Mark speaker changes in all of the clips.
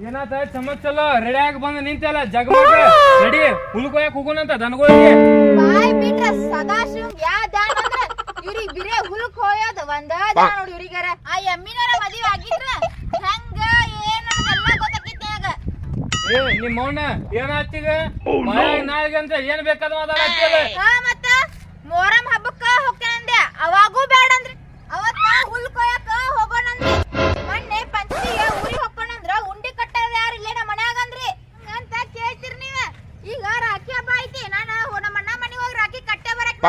Speaker 1: ಏನಾತ ಚಮಚ್ ಚಲೋ? ರೆಡಿ ಆಗಿ ಬಂದು ನಿಂತಲ್ಲ ಜಗಮಗ ರೆಡಿ ಹುಲ್ಕೋಯಕ್ ಹೋಗೋಣಂತ ದನಗಳಿಗೆ.
Speaker 2: ಬಾಯ್ ಬಿಟ್ರ ಯಾ ದಾನ ಇವ್ರಿಗ್ ಬಿರೆ ಹುಲ್ಕ್ ಹೋಯೋದ್ ಒಂದ ದಾನ ನೋಡಿ ಇವ್ರಿಗಾರ. ಆ ಎಮ್ಮಿನಾರ ಮದ್ವಿ ಆಗಿದ್ರ ಹೆಂಗ ಏನ್ ಎಲ್ಲ ಗೊತ್ತಾಕಿತ್ತೆ ಆಗ
Speaker 1: ಏ ನಿಮ್ಮ ಮೌನ ಏನಾಗ್ತೀಗ ನಾಳೆಗೆ ಅಂತ ಏನ್ ಬೇಕಾದ
Speaker 2: ಹಾ ಮತ್ತ? ಮೊಹರಂ ಹಬ್ಬಕ್ಕ ಹೋಗ್ತೇನೆ ಅಂದೆ. ಅವಾಗೂ ಬೇಡ ಅಂದ್ರಿ. ಅವತ್ತ ಹುಲ್ ಕೊಯ್ಯಕ ಹೋಗೋಣಂದ್ರಿ ಮೊನ್ನೆ ಪಂಚಮಿಗೆ ಊರಿಗೆ ಹೋಗೋಣಂದ್ರ ಉಂಡಿ ಕಟ್ಟದ ಯಾರು ಇಲ್ಲೇ ನಮ್ಮ ಮನ್ಯಾಗ ಅಂದ್ರಿ. ಅಂತ ಕೇಳ್ತೀರಿ ನೀವ. ಈಗ ರಾಖಿ ಹಬ್ಬ ಐತಿ. ನಾನು ನಮ್ಮ ಅಣ್ಣ ಮನೆಗೆ ಹೋಗಿ ರಾಖಿ ಕಟ್ಟೆ ಬರಕ್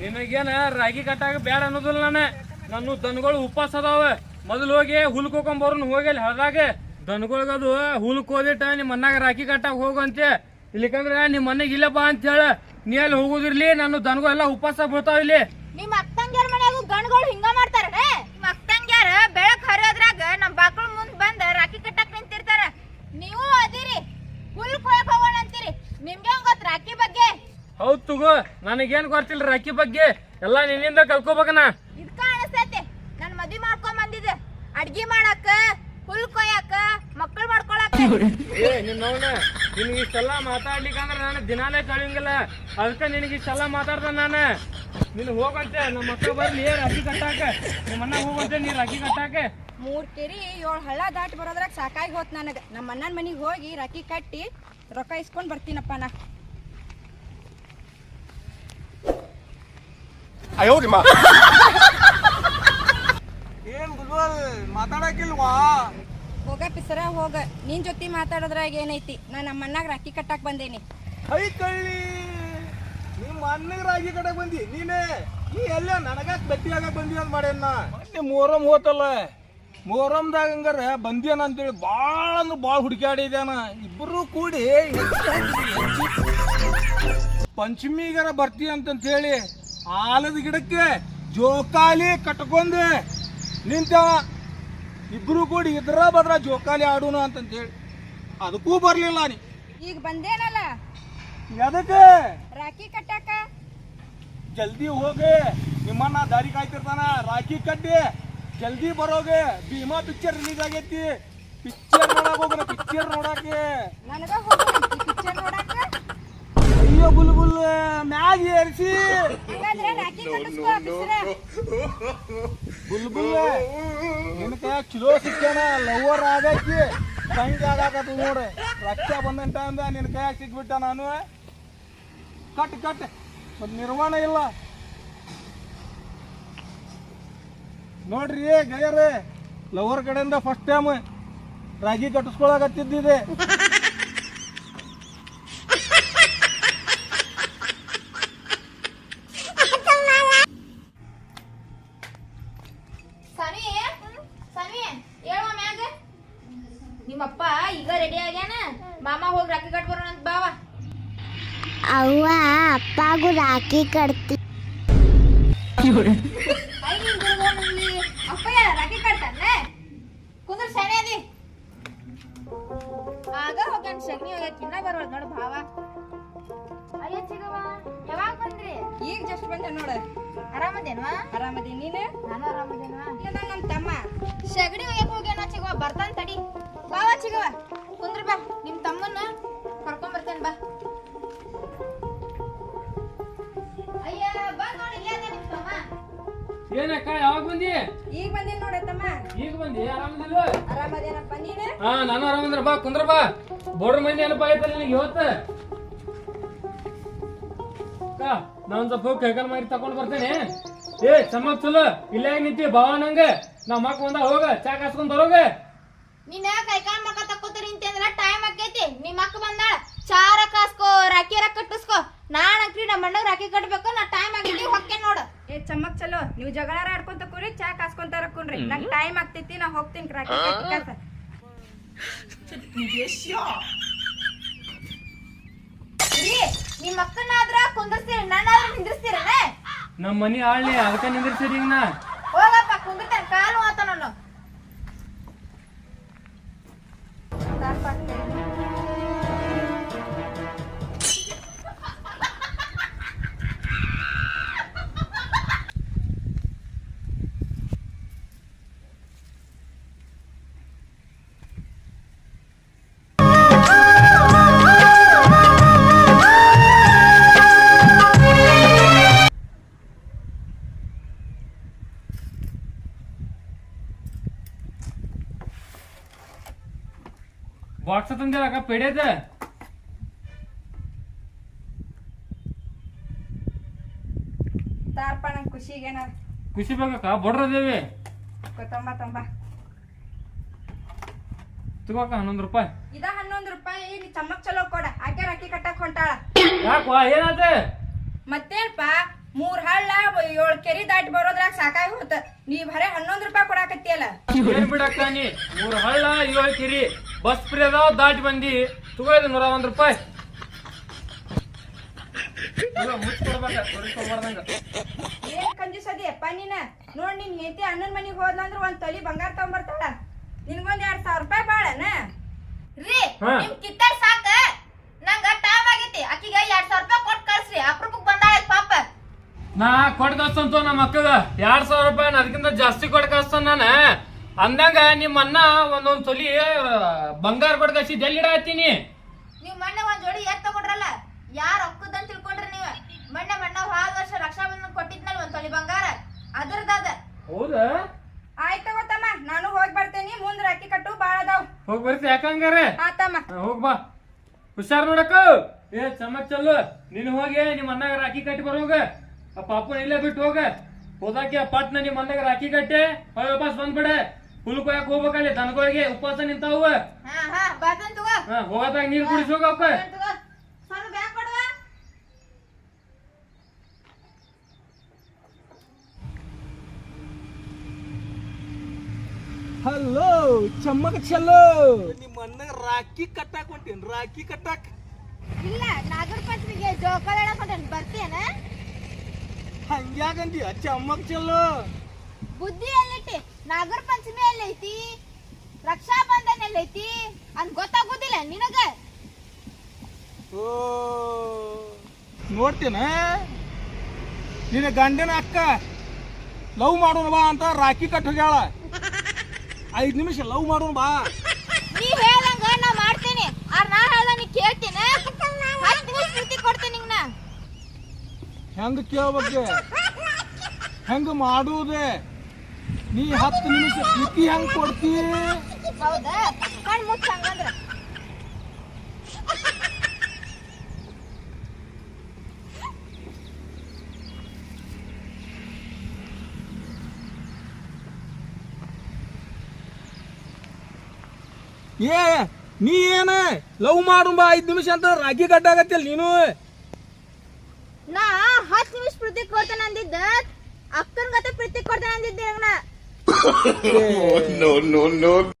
Speaker 1: ನಿನಗೇನ ರಾಗಿ ಕಟ್ಟಾಗ ಬೇಡ ಅನ್ನೋದಿಲ್ಲ ನಾನು. ನನ್ನ ದನಗಳು ಉಪವಾಸ ಅದಾವ. ಮೊದಲು ಹೋಗಿ ಹುಲ್ ಕೋಕೊಂಬರ್ ಹೋಗಿ ಅಲ್ಲಿ ಹಳದಾಗ. ದನಗೊಳಗದು ಹುಲ್ ಕೋದಿಟ್ಟ ನಿಮ್ಮ ಮನ್ನಾಗ ರಾಖಿ ಕಟ್ಟಾಗ ಹೋಗಂತೆ ಇಲ್ಲಿಕಂದ್ರ ನಿಮ್ಮ ಮನೆಗೆ ಇಲ್ಲ ಬಾ ಅಂತ ಹೇಳ. ನೀ ಅಲ್ಲಿ ಹೋಗುದಿರ್ಲಿ ನಾನು ದನಗೋ ಎಲ್ಲ ಉಪವಾಸ ಬೀಳ್ತಾವ ಇಲ್ಲಿ.
Speaker 2: ನಿಮ್ಮ ಅಕ್ಕಂಗ್ಯಾರ ಮನೆಯಾಗು ಗಣಗಳು ಹಿಂಗ ಮಾಡ್ತಾರ ನಿಮ್ಮ ಅಕ್ಕಂಗ್ಯಾರ ಬೆಳಕ್ ಹರಿಯೋದ್ರಾಗ ನಮ್ಮ ಬಾಕಳ ಮುಂದ್ ಬಂದ ರಾಖಿ ಕಟ್ಟಕ್ ನಿಂತಿರ್ತಾರ. ನೀವು ಅದಿರಿ ಹುಲ್ ಕೊಯ್ಯಕ್ ಹೋಗೋಣ ಅಂತೀರಿ. ನಿಮ್ಗೆ ಗೊತ್ತ ರಾಖಿ ಬಗ್ಗೆ?
Speaker 1: ಹೌದ್ ತಗೋ ನನಗೇನ್ ಗೊತ್ತಿಲ್ಲ ರಾಖಿ ಬಗ್ಗೆ. ಎಲ್ಲ ನಿನ್ನಿಂದ ಕಲ್ಕೋಬೇಕನ.
Speaker 2: ಅಡ್ಗಿ ಮಾಡಾಕ ಹುಲ್ ಕೊಯ್ಯಾಕ ಮಕ್ಕಳು ಮಾಡ್ಕೊಳಕ್.
Speaker 1: ಏ ನಿನ್ನವನ ನಿನಗೆ ಇಷ್ಟೆಲ್ಲ ಮಾತಾಡ್ಲಿಕ್ಕಂದ್ರ ನಾನು ದಿನಾಲೇ ಕಳಿಯಂಗಿಲ್ಲ ಅದಕ್ಕೆ ನಿನಗೆ ಇಷ್ಟೆಲ್ಲ ಮಾತಾಡ್ದ ನಾನು. ನೀನು ಹೋಗಂತೆ ನಮ್ಮ ಮಕ್ಕಳು ಬರ್ಲಿ ಅಕ್ಕಿ ಕಟ್ಟಾಕ. ನಿಮ್ಮ ಅಣ್ಣ ಹೋಗಂತೆ ನೀ ರಾಗಿ ಕಟ್ಟಾಕ.
Speaker 3: ಮೂರ್ ಕೆರಿ ಏಳು ಹಳ್ಳ ದಾಟಿ ಬರೋದ್ರಾಗ ಸಾಕಾಗಿ ಹೋತ್ ನನಗ. ನಮ್ಮ ಅಣ್ಣನ ಮನೆಗೆ ಹೋಗಿ ರಾಕಿ ಕಟ್ಟಿ ರೊಕ್ಕ ಇಸ್ಕೊಂಡು ಬರ್ತೀನಪ್ಪ ನಾ.
Speaker 4: ಏನ್ ಗುಲ್ವಲ್ ಮಾತಾಡಕಿಲ್ವಾ
Speaker 3: ಹೋಗ ಪಿಸರ ಹೋಗ. ನಿನ್ ಜೊತೆ ಮಾತಾಡೋದ್ರಾಗ ಏನೈತಿ? ನಾ ನಮ್ಮ ಅಣ್ಣಾಗ ರಾಖಿ ಕಟ್ಟಾಕ್ ಬಂದೇನಿ.
Speaker 4: ಐ ಕಳ್ಳಿ! ನಿಮ್ಮ ಅಣ್ಣಗೆ ರಾಗಿ ಕಡೆ ಬಂದಿ? ನೀನೇ? ನೀ ಎಲ್ಲ ನನಗ ಆಗ ಬಂದಿ ಅಂತ ಮಾಡ್ಯಾನ ಮೊನ್ನೆ ಮೊಹರಂ ಹೋತಲ್ಲ ಮೊಹರಂದಾಗ ಹಂಗಾರ ಬಂದ್ಯಾನ ಅಂತೇಳಿ ಭಾಳ ಅಂದ್ರೆ ಭಾಳ ಹುಡುಕಾಡಿದ್ಯಾನ ಇಬ್ಬರು ಕೂಡಿ ಪಂಚಮಿಗಾರ ಬರ್ತೀಯ ಅಂತಂತ ಹೇಳಿ ಆಲದ ಗಿಡಕ್ಕೆ ಜೋಕಾಲಿ ಕಟ್ಕೊಂಡೆ. ನಿಂತವ ಇಬ್ರು ಕೂಡಿ ಇದ್ರ ಬದ್ರ ಜೋಕಾಲಿ ಆಡೋಣ ಅಂತಂತ ಹೇಳಿ ಅದಕ್ಕೂ ಬರ್ಲಿಲ್ಲ ನೀ.
Speaker 3: ಈಗ ಬಂದೇನಲ್ಲ?
Speaker 4: ಎದಕ್ಕೆ?
Speaker 3: ರಾಖಿ ಕಟ್ಟಾಕ
Speaker 4: ಜಲ್ದಿ ಹೋಗಿ ನಿಮ್ಮನ್ನ ದಾರಿ ಕಾಯ್ತಿರ್ತಾನ. ರಾಖಿ ಕಟ್ಟಿ ಜಲ್ದಿ ಬರೋಗೆ ಭೀಮಾ ಪಿಕ್ಚರ್ ರಿಲೀಸ್ ಆಗೈತಿ. ಪಿಕ್ಚರ್ ನೋಡಕ್ ಹೋಗೋಣ ಪಿಕ್ಚರ್ ನೋಡಕ್ಕೆ.
Speaker 3: ನನಗ
Speaker 4: ಅಯ್ಯೋ ಬುಲ್ ಬುಲ್ ಮ್ಯಾಗ ಏರಿಸಿ ಬುಲ್ ಬುಲ್ ನಿನ್ ಕೈಯಾಗ ಚಲೋ ಸಿಕ್ಕೇನ ಲವರ್ ಆಗೈತಿ ಸಂಖ್ಯೆ ಆಗಾಕತ್ತ ನೋಡ್ರಿ. ರಕ್ಷಾ ಬಂದಂತ ಅಂದ ನಿನ್ ಕೈಯಾಗ ಸಿಕ್ಬಿಟ್ಟ ನಾನು. Cut cut. ಮತ್ ನಿರ್ಮಾಣ ಇಲ್ಲ. ನೋಡ್ರಿ ಗೆಳೆಯರೇ ಲವರ್ ಕಡೆಯಿಂದ ಫಸ್ಟ್ ಟೈಮ್ ರಾಗಿ ಕಟ್ಟಿಸ್ಕೊಳಕತ್ತಿದ್ದಿದೆ.
Speaker 2: ಸವಿ ಸವಿ ಹೇಳುವ ಮ್ಯಾಗ ನಿಮ್ಮಪ್ಪ ಈಗ ರೆಡಿ ಆಗ್ಯಾನ? ಮಾಮ ಹೋಗಿ ರಾಕಿ ಕಟ್ ಬರೋಣ ಅಂತ ಬಾವ.
Speaker 5: ಅವ್ವ ಅಪ್ಪಗೂ ರಾಕಿ ಕಟ್ತಿ.
Speaker 2: ಅಪ್ಪ ಯಾರ ರಾಖಿ ಕಟ್ತಾನ ಕುಂದ್ರ ಸರಿ ಅದಿ. ಆಗ ಹೋಗ್ಯಾನ ಶಗ್ನಿ ಹೋಗ್ಯಾಕ ಇನ್ನ ಬರೋಳ ನೋಡು ಭಾವ. ಅಯ್ಯ ಚಿಗವ ಯಾವಾಗ ಬಂದ್ರಿ?
Speaker 3: ಈಗ ಜಸ್ಟ್ ಬಂದೆ ನೋಡ.
Speaker 2: ಆರಾಮದೇನ್ವಾ
Speaker 3: ಆರಾಮದಿ ನೀನು?
Speaker 2: ನಾನು ಆರಾಮದೇನ್ವಾ
Speaker 3: ಇಲ್ಲ ನಮ್ಮ ತಮ್ಮ.
Speaker 2: ಶಗಡಿ ಒಯ್ಯಕ್ ಹೋಗ್ಯಾನ ಚಿಗವ ಬರ್ತಾನ ತಡಿ. ಬಾ ಚಿಗವ ಕುಂದ್ರ ಬಾ. ನಿಮ್ ತಮ್ಮನ್ನ ಕರ್ಕೊಂಡ್ ಬರ್ತೇನೆ ಬಾ. ಅಯ್ಯ ಬಾ ನೋಡಿ ಇಲ್ಲೇ ಅದ ತಮ್ಮ.
Speaker 1: ಏನಕ್ಕ ಯಾವಾಗ ಬಂದಿ?
Speaker 3: ಈಗ ಬಂದೇನ್ ನೋಡ ತಮ್ಮ.
Speaker 1: ಈಗ ಬಂದಿ ಆರಾಮದಿಲ್ಲ?
Speaker 3: ಆರಾಮದೇನಪ್ಪ ನೀನು?
Speaker 1: ಹಾ ನಾನು ಆರಾಮಂದ್ರ ಬಾ ಕುಂದ್ರ ಬಾ. ಬೋರ್ಡ್ ಮಂದಿ ಏನಪ್ಪ ಆಯ್ತಲ್ಲ ನಿನಗೆ ಇವತ್ತು? ಅಕ್ಕ, ನಾನು ಸ್ವಲ್ಪ ಕೈಕಾಲು ಮಾರಿ ತಕೊಂಡ್ ಬರ್ತೇನೆ. ಏ ಚಮ್ಮಕ್ ಚಲೋ ಇಲ್ಲ ನಿಂತಿ? ಭಾವ ನಂಗ. ನಮ್ಮ ಮಕ್ಕ ಬಂದ ಹೋಗ ಚಾ ಕಾಸ್ಕೊಂಡ್ ಬರೋಗ.
Speaker 2: ನಿನ್ನ ಕೈಕಾಲ್ ಮಕ್ಕ ತಕ್ಕೋತಾರ ಅಂದ್ರ ಟೈಮ್ ಆಕೈತಿ ನಿಮ್ಮ ಅಕ್ಕ ಬಂದಾಳ ಚಾರ ಕಾಸ್ಕೋ ರಾಖಿ ರಕ್ಕ ಕಟ್ಟಿಸ್ಕೋ. ನಾನ್ ಅಕ್ರಿ ನಮ್ಮ ಅಣ್ಣಗ್ ರಾಕಿ ಕಟ್ಟಬೇಕು ನಾ ಟೈಮ್ ಆಗೈತಿ ಹೊಕ್ಕೆ ನೋಡು.
Speaker 3: ಏ ಚಮ್ಮಕ್ ಚಲೋ ನೀವು ಜಗಳಾರ ಆಡ್ಕೊಂತ ಕೂರಿ ಚಾ ಕಾಸ್ಕೊಂತಾರ ಕುಣ್ರಿ ನಂಗೆ ಟೈಮ್ ಆಗ್ತೈತಿ ನಾ ಹೋಗ್ತೀನಿ ರಾಕಿ ಕಟ್ಟಿ
Speaker 2: ನಿಮ್ಮ ನಿಮ್ ಅಕ್ಕನಾದ್ರ ಕುಂದರ್ಸ್ತೀರಿ ನಾನಾದ್ರೂ ನಿಂದಿರ್ಸ್ತೀರನೆ?
Speaker 1: ನಮ್ಮ ಮನಿ ಆಳ್ಲಿ ಅದಕ್ಕೆ ನಿಂದಿರ್ತೀರಿ ಈಗ
Speaker 2: ಹೋಗಪ್ಪ
Speaker 1: ಬಾಕ್ಸ್ ತಂದಿಲ್ಲ
Speaker 3: ತಾರ್ಪಣ ಖುಷಿಗೇನ?
Speaker 1: ಖುಷಿ ಬೇಕಕ್ಕ ಬಡ್ರದೇವಿ?
Speaker 3: ತೊಂಬ ತೊಂಬ.
Speaker 1: ತಗೋಕ ಹನ್ನೊಂದು ರೂಪಾಯಿ.
Speaker 3: ಇದ ಹನ್ನೊಂದು ರೂಪಾಯಿ ನೀ ಚಮಕ್ ಚಲೋ ಕೊಡ. ಆಕೆ ಅಕ್ಕಿ ಕಟ್ಟಕ್ ಹೊಂಟಾಳ.
Speaker 1: ಯಾಕೋ ಏನಾತ?
Speaker 3: ಮತ್ತೇನ್ಪ? ಮೂರ್ ಹಳ್ಳ ಏಳ್ ಕೆರಿ ದಾಟಿ ಬರೋದ್ರಾಗ ಸಾಕಾಗಿ ಹೋತ. ನೀ ಬರೇ ಹನ್ನೊಂದ್ ರೂಪಾಯಿ ಕೊಡಾಕತ್ತಿಯಲ್ಲ?
Speaker 1: ಏನ್ ಬಿಡಕ್ಕ ನೀ? ಮೂರ್ ಹಳ್ಳ ಏಳ್ ಕೆರಿ ಬಸ್ ಫ್ರೀ ಅದಾವ ದಾಟಿ ಬಂದಿ ತಗೋ ಇದು ನೂರ ಒಂದ್ ರೂಪಾಯಿ.
Speaker 3: ಏನ್ ಕಂಜೂಸದಿ ಅಪ್ಪ ನೀನ? ನೋಡ್ ನಿನ್ ಹೆಂಡತಿ ಅಣ್ಣನ್ ಮನಿಗ್ ಹೋದ್ಲಂದ್ರ ಒಂದ್ ತೊಲಿ ಬಂಗಾರ ತಗೊಂಬರ್ತಾಳ. ನಿನ್ಗೊಂದ್ ಎರಡ್ ಸಾವಿರ ರೂಪಾಯಿ ಬಾಳನ?
Speaker 2: ರೀ. ನಿಮ್ ಕಿತ್ತ ಸಾಕ. ನಂಗ ಟೈಮ್ ಆಗೈತಿ. ಆಕಿಗೆ ಎರಡ್ ಸಾವಿರ ರೂಪಾಯಿ ಕೊಟ್ ಕಳ್ಸ್ರಿ. ಪಾಪ
Speaker 1: ನಾ ಕೊಟ್ಟು ಕಳ್ಸ್ತಂತ ನಮ್ಮ ಮಕ್ಕಳ ಎರಡ್ ಸಾವಿರ ರೂಪಾಯಿ ಅದಕ್ಕಿಂತ ಜಾಸ್ತಿ ಕೊಟ್ಟು ಕಳ್ಸ್ತಾನ ನಾನ. ಅಂದಂಗ ನಿಮ್ಮ ಅಣ್ಣ ಒಂದೊಂದ್ ತೊಲಿ ಬಂಗಾರ ಕೊಡ್ಕಸಿ ಕಳ್ಸಿದ್ ಎಲ್ಲಿ ಇಡಾತೀನಿ
Speaker 2: ನೀವ್ ಮೊನ್ನೆ ಒಂದ್ ಜೋಡಿ ಎತ್ ತಗೊಂಡ್ರಲ್ಲ ಯಾರ್ ಒಕ್ಕದಂತ ತಿಳ್ಕೊಂಡ್ರಿ ನೀವ್. ಮೊನ್ನೆ ಮಣ್ಣ ಹೋದ ವರ್ಷ ರಕ್ಷಾ ಬಂಧನ ಕೊಟ್ಟಿದ್ನಲ್ಲ ಒಂದ್ ತೊಲಿ ಬಂಗಾರ ಅದ್ರದಾದ
Speaker 1: ಹೌದಾ?
Speaker 3: ಆಯ್ತ ಗೊತ್ತಮ್ಮ ನಾನು ಹೋಗಿ ಬರ್ತೇನಿ ಮುಂದ್ ಅಕ್ಕಿ ಕಟ್ಟು ಬಾಳ ಅದಾವ್.
Speaker 1: ಹೋಗ್ ಬರ್ತಿ ಯಾಕಂಗಾರೆ
Speaker 3: ಆತಮ್ಮ
Speaker 1: ಹೋಗ್ ಬಾ. ಹುಷಾರ್ ನೋಡಕ್ಕ? ಏ ಚಮಕ್ ಚಲ್ಲು ನೀನು ಹೋಗಿ ನಿಮ್ಮ ಅಣ್ಣಗ ರಾಖಿ ಕಟ್ಟಿ ಬರೋಗ ಆ ಪಾಪು ಇಲ್ಲೇ ಬಿಟ್ಟು ಹೋಗ. ಹೋದಾಕೆ ಪಟ್ನ ನಿಮ್ಮ ಅಣ್ಣಗ ರಾಖಿ ಕಟ್ಟೆ ಹೊಳ್ ವಾಪಸ್ ಬಂದ್ಬಿಡೆ. ಹುಲ್ ಕೊಯ್ಯಾಕ ಹೋಗ್ಬೇಕಲ್ಲಿ ದನಗಳಿಗೆ ಉಪವಾಸ ನಿಂತಾವ.
Speaker 2: ಹಾ ಹಾ ಬರ್ತೇನ್ ತಗೋ.
Speaker 1: ಹಾ ಹೋಗತ್ತಾಗ ನೀರ್ ಕುಡಿಸ್ ಹೋಗ ಅವಕ್ಕ
Speaker 4: ಹಲೋ ಚಮ್ಮಕ ಚಲೋ ನಿಮ್ಮ ಅಣ್ಣಗ ರಾಖಿ ಕಟ್ಟಾಕ್ ಹೊಂಟೇನ್ ರಾಖಿ ಕಟ್ಟಾಕ್.
Speaker 2: ಇಲ್ಲ ನಾಗರ ಪಂಚಮಿಗೆ ಜೋಕಾಲ ಹೊಂಟೇನ್ ಬರ್ತೀಯನ?
Speaker 4: ಹಂಗ್ಯಾಕಂತೀಯ ಚಮ್ಮಕ್ ಚಲೋ.
Speaker 2: ಬುದ್ಧಿ ಎಲ್ಲೈತಿ ನಾಗರ ಪಂಚಮಿ ಎಲ್ಲೈತಿ ರಕ್ಷಾ ಬಂಧನ ಎಲ್ಲೈತಿ ಅಂತ ಗೊತ್ತಾಗುದಿಲ್ಲ ನಿನಗ?
Speaker 4: ಓ ನೋಡ್ತೇನ. ನಿನ್ನ ಗಂಡನ ಅಕ್ಕ ಲವ್ ಮಾಡೋಣ ಬಾ ಅಂತ ರಾಖಿ ಕಟ್ ಹೋಗ್ಯಾಳ. ಐದ್ ನಿಮಿಷ ಲವ್ ಮಾಡೋಣ ಬಾ
Speaker 2: ನಾ ಮಾಡ್ತೇನೆ ಆರ್ ನಾ ಹೇಳ್ದ ನೀ ಕೇಳ್ತೇನೆ ಹತ್ತು ನಿಮಿಷ ಪ್ರೀತಿ ಕೊಡ್ತೇನೆ ನಿಂಗ್ ನಾ
Speaker 4: ಹೆಂಗ ಕೇಳ್ಬೇಕು ಹೆಂಗ ಮಾಡುವುದೇ ನೀ ಹತ್ತು ನಿಮಿಷ ಪ್ರೀತಿ ಹೆಂಗ್ ಕೊಡ್ತೀ
Speaker 2: ಹೌದಾ ಕಣ್ ಮುಚ್ಚ ಹಂಗಂದ್ರ
Speaker 4: ಏ ನೀ ಏನ ಲವ್ ಮಾಡೋಣ ಬಾ ಐದ್ ನಿಮಿಷ ಅಂತ ರಾಖಿ ಕಟ್ಟಾಗತ್ತಿಲ್ಲ ನೀನು
Speaker 2: ನಾ ಹತ್ತು ನಿಮಿಷ ಪ್ರೀತಿ ಕೊಡ್ತೇನೆ ಅಂದಿದ್ದ. ಅಕ್ಕನ ಗತೆ ಪ್ರೀತಿ ಕೊಡ್ತೇನೆ ಅಂದಿದ್ದೆ ನಾ